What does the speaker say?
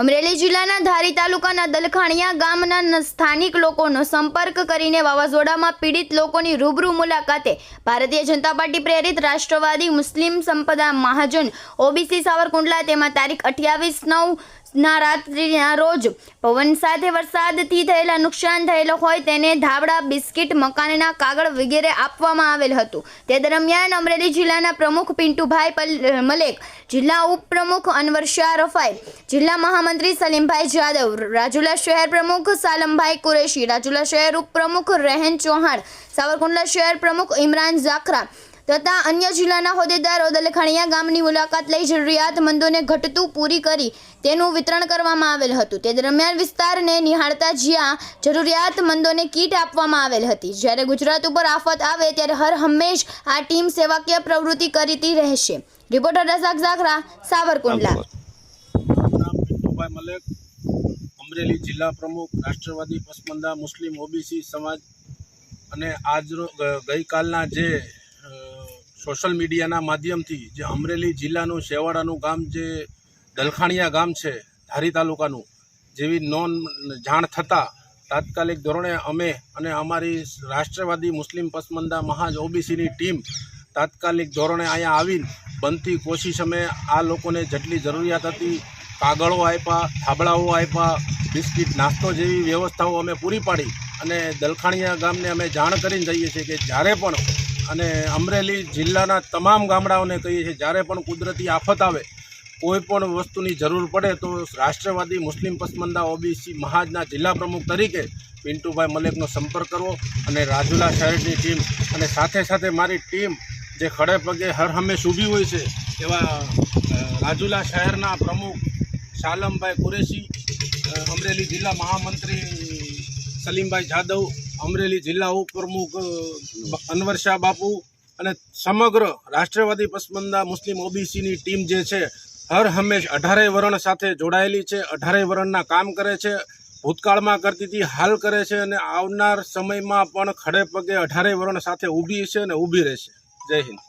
અમરેલી જિલ્લાના ધારી તાલુકાના દલખાણિયા ગામના સ્થાનિક લોકોનો સંપર્ક કરીને વાવાઝોડામાં પીડિત લોકોની રૂબરૂ મુલાકાતે ભારતીય જનતા પાર્ટી પ્રેરિત રાષ્ટ્રવાદી મુસ્લિમ સંપદા મહાજન ઓબીસી સાવરકુંડલા. તેમાં તારીખ અઠ્યાવીસ નવ ના રાત્રિના રોજ. પવન સાથે વરસાદથી થયેલા નુકસાન થયેલો હોય તેને ધાબળા, બિસ્કિટ, મકાનના કાગળ વગેરે આપવામાં આવેલ હતું. તે દરમિયાન અમરેલી જિલ્લાના પ્રમુખ પિન્ટુભાઈ મલેક, જિલ્લા ઉપપ્રમુખ અનવર શાહ રફાઈ, જિલ્લા મહામંત્રી સલીમભાઈ જાદવ, રાજુલા શહેર પ્રમુખ સાલમભાઈ કુરેશી, રાજુલા શહેર ઉપપ્રમુખ રહેન ચૌહાણ, સાવરકુંડલા શહેર પ્રમુખ ઇમરાન ઝાખરા તથા અન્ય જિલ્લાના હોદ્દેદારો દલખાણીયા ગામની મુલાકાત લઈ જરૂરિયાતમંદોને ઘટતું પૂરી કરી તેનું વિતરણ કરવામાં આવેલ હતું. તે દરમિયાન વિસ્તારને નિહાળતા જ્યાં જરૂરિયાતમંદોને કીટ આપવામાં આવેલ હતી. જ્યારે ગુજરાત ઉપર આફત આવે ત્યારે હર હંમેશ આ ટીમ સેવાકીય પ્રવૃત્તિ કરતી રહેશે. રિપોર્ટર રઝાક ઝાખરા સાવરકુંડલા. અમરેલી જિલ્લા પ્રમુખ, રાષ્ટ્રવાદી પસમંદા, મુસ્લિમ ઓબીસી સમાજ અને આજ ગઈકાલના જે સોશિયલ મીડિયાના માધ્યમથી જે અમરેલી જિલ્લાનું શેવાડાનું ગામ જે દલખાણિયા ગામ છે, ધારી તાલુકાનું, જેવી નોન જાણ થતાં તાત્કાલિક ધોરણે અમે અને અમારી રાષ્ટ્રવાદી મુસ્લિમ પસમંદા મહાજ ઓબીસીની ટીમ તાત્કાલિક ધોરણે અહીંયા આવીને બનતી કોશિશ અમે આ લોકોને જેટલી જરૂરિયાત હતી, કાગળો આપ્યા થાબડાઓ આપ્યા, બિસ્કિટ, નાસ્તો જેવી વ્યવસ્થાઓ અમે પૂરી પાડી અને દલખાણીયા ગામને અમે જાણ કરીને જઈએ છીએ કે જ્યારે પણ અને અમરેલી જિલ્લાના તમામ ગામડાઓને કહીએ છીએ, જ્યારે પણ કુદરતી આફત આવે, કોઈ પણ વસ્તુની જરૂર પડે તો રાષ્ટ્રવાદી, મુસ્લિમ પસમંદા, ઓબીસી, મહાજના જિલ્લા પ્રમુખ તરીકે પિન્ટુભાઈ મલેકનો સંપર્ક કરવો અને રાજુલા શહેરની ટીમ અને સાથે સાથે મારી ટીમ જે ખડે પગે હર હંમેશ ઊભી હોય છે, એવા રાજુલા શહેરના પ્રમુખ શાલમભાઈ કુરેશી અમરેલી જિલ્લા મહામંત્રી સલીમભાઈ જાદવ અમરેલી જિલ્લા ઉપપ્રમુખ અનવરશાહ અનવર શાહ બાપુ અને સમગ્ર રાષ્ટ્રવાદી પસમંદા મુસ્લિમ ઓબીસીની ટીમ જે છે, હર હંમેશ અઢારેય વરણ સાથે જોડાયેલી છે અઢારેય વરણના કામ કરે છે, ભૂતકાળમાં કરતી હતી, હાલ કરે છે અને આવનાર સમયમાં પણ ખડે પગે અઢારેય વરણ સાથે ઊભી છે અને ઊભી રહેશે. જય હિન્દ.